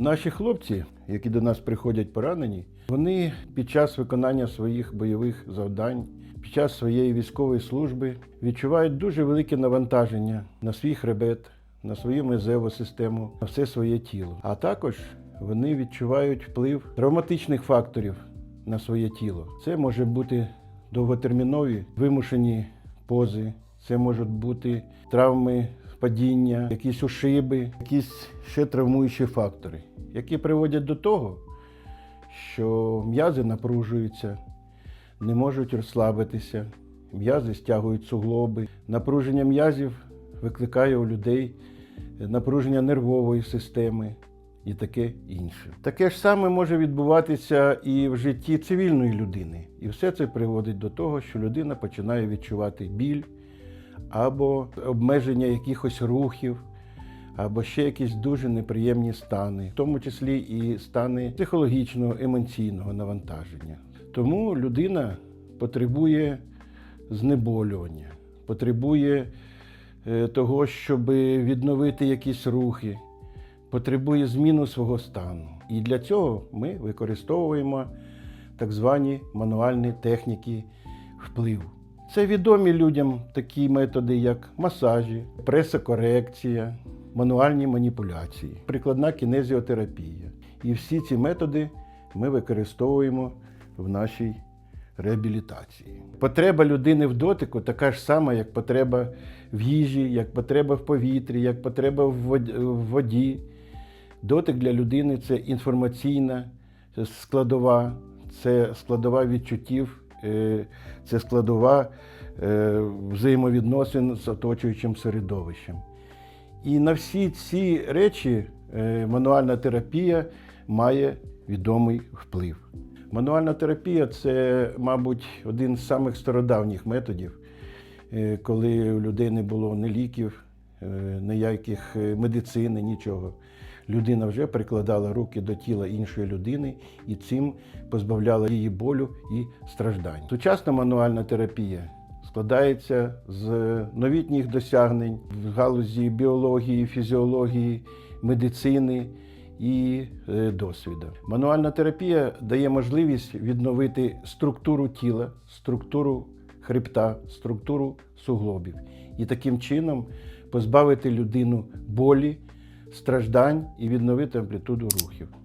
Наші хлопці, які до нас приходять поранені, вони під час виконання своїх бойових завдань, під час своєї військової служби відчувають дуже велике навантаження на свій хребет, на свою мезеву систему, на все своє тіло. А також вони відчувають вплив травматичних факторів на своє тіло. Це може бути довготермінові вимушені пози, це можуть бути травми падіння, якісь ушиби, якісь ще травмуючі фактори, які приводять до того, що м'язи напружуються, не можуть розслабитися, м'язи стягують суглоби. Напруження м'язів викликає у людей напруження нервової системи і таке інше. Таке ж саме може відбуватися і в житті цивільної людини. І все це приводить до того, що людина починає відчувати біль або обмеження якихось рухів, або ще якісь дуже неприємні стани, в тому числі і стани психологічного, емоційного навантаження. Тому людина потребує знеболювання, потребує е, того, щоб відновити якісь рухи, потребує зміну свого стану. І для цього ми використовуємо так звані мануальні техніки впливу. Це відомі людям такі методи, як масажі, пресокорекція, мануальні маніпуляції, прикладна кінезіотерапія. І всі ці методи ми використовуємо в нашій реабілітації. Потреба людини в дотику така ж сама, як потреба в їжі, як потреба в повітрі, як потреба в воді. Дотик для людини це інформаційна складова, це складова відчуттів, це складова е, взаємовідносин з оточуючим середовищем. І на всі ці речі е, мануальна терапія має відомий вплив. Мануальна терапія це, мабуть, один з самих стародавніх методів, е, коли у людей не було ні ліків, ніяких медицини, нічого. Людина вже прикладала руки до тіла іншої людини і цим позбавляла її болю і страждань. Сучасна мануальна терапія складається з новітніх досягнень в галузі біології, фізіології, медицини і е, досвіду. Мануальна терапія дає можливість відновити структуру тіла, структуру хребта, структуру суглобів і таким чином позбавити людину болі, страждань і відновити амплітуду рухів.